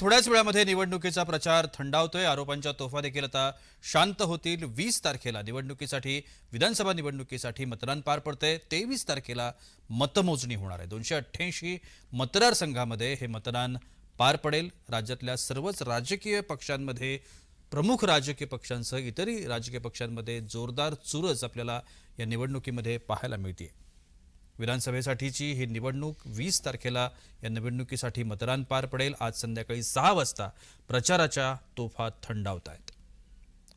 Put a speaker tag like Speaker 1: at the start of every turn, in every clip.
Speaker 1: थोड्याच वेळामध्ये निवडणुकीचा प्रचार थंडावतोय. आरोपांच्या तोफा देखील आता शांत होतील. वीस तारखेला निवडणुकीसाठी विधानसभा निवडणुकीसाठी मतदान पार पडतंय. तेवीस तारखेला मतमोजणी होणार आहे. दोनशे अठ्ठ्याऐंशी मतदारसंघामध्ये हे मतदान पार पडेल. राज्यातल्या सर्वच राजकीय पक्षांमध्ये प्रमुख राजकीय पक्षांसह इतरही राजकीय पक्षांमध्ये जोरदार चुरस आपल्याला या निवडणुकीमध्ये पाहायला मिळते विधानसभेसाठीची ही निवडणूक वीस तारखेला या निवडणुकीसाठी मतदान पार पडेल. आज संध्याकाळी सहा वाजता प्रचाराच्या तोफा थंडावत आहेत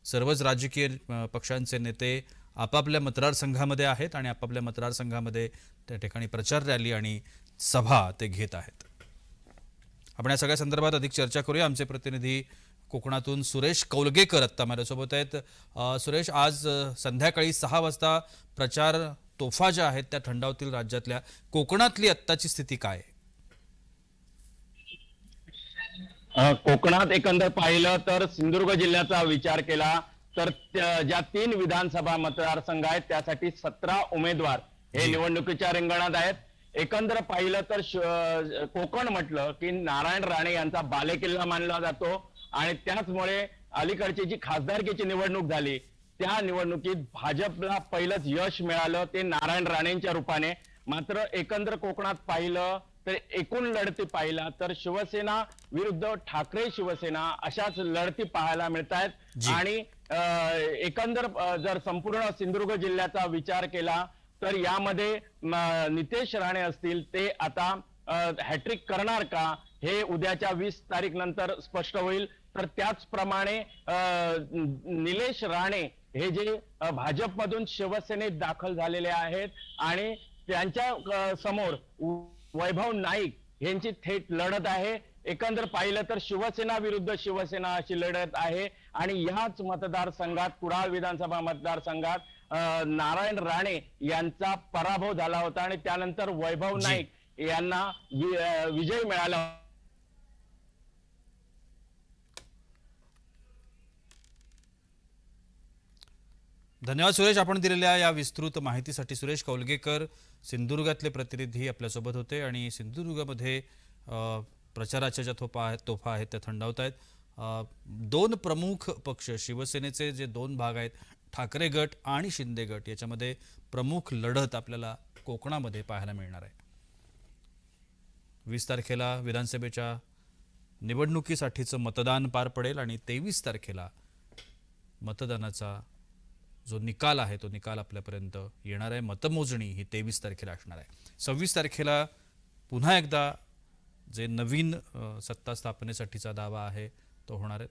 Speaker 1: सर्वच राजकीय पक्षांचे नेते आपापल्या मतदारसंघामध्ये आहेत आणि आपापल्या मतदारसंघामध्ये त्या ठिकाणी प्रचार रॅली आणि सभा ते घेत आहेत. आपण या सगळ्या संदर्भात अधिक चर्चा करूया. आमचे प्रतिनिधी कोकणातून सुरेश कौलगेकर आत्ता माझ्यासोबत आहेत. सुरेश आज संध्याकाळी सहा वाजता प्रचार तोफा ज्या आहेत त्या थंडावतील राज्यातल्या. कोकणातली आत्ताची स्थिती काय?
Speaker 2: कोकणात एकंदर पाहिलं तर सिंधुदुर्ग जिल्ह्याचा विचार केला तर ज्या तीन विधानसभा मतदारसंघ आहेत त्यासाठी सतरा उमेदवार हे निवडणुकीच्या रिंगणात आहेत. एकंदर पाहिलं तर कोकण म्हटलं की नारायण राणे यांचा बालेकिल्ला मानला जातो. आणि त्याचमुळे अलीकडची जी खासदारकीची निवडणूक झाली त्या निवडणुकीत भाजपला पहिलंच यश मिळालं ते नारायण राणेंच्या रूपाने. मात्र एकंदर कोकणात पाहिलं तर एकूण लढती पाहिला तर शिवसेना विरुद्ध ठाकरे शिवसेना अशाच लढती पाहायला मिळत आहेत. आणि एकंदर जर संपूर्ण सिंधुदुर्ग जिल्ह्याचा विचार केला तर यामध्ये नितेश राणे असतील ते आता हॅट्रिक करणार का हे उद्याच्या वीस तारीख नंतर स्पष्ट होईल. तर त्याचप्रमाणे निलेश राणे हे जे भाजपमधून शिवसेनेत दाखल झालेले आहेत आणि त्यांच्यासमोर वैभव नाईक यांची थेट लढत आहे एकंदर पाहिलं तर शिवसेना विरुद्ध शिवसेना अशी लढत आहे आणि याच मतदारसंघात कुडाळ विधानसभा मतदारसंघात नारायण राणे यांचा पराभव झाला होता आणि त्यानंतर वैभव. नाईक यांना विजय मिळाला
Speaker 1: धन्यवाद सुरेश आपण दिलेल्या या विस्तृत माहितीसाठी सुरेश कौलगेकर सिंधुदुर्गातले प्रतिनिधी आपल्यासोबत होते आणि सिंधुदुर्गामध्ये प्रचाराच्या ज्या तोफा आहेत तोफा आहेत त्या थंडावत आहेत. दोन प्रमुख पक्ष शिवसेनेचे जे दोन भाग आहेत ठाकरे गट आणि शिंदे गट याच्यामध्ये प्रमुख लढत आपल्याला कोकणामध्ये पाहायला मिळणार आहे. वीस तारखेला विधानसभेच्या निवडणुकीसाठीचं मतदान पार पडेल आणि तेवीस तारखेला मतदानाचा जो निकाल आहे तो निकाल आपल्यापर्यंत येणार आहे. मतमोजणी ही तेवीस तारखेला असणार आहे. सव्वीस तारखेला पुन्हा एकदा जे नवीन सत्ता स्थापनेसाठीचा दावा आहे तो होणार आहे.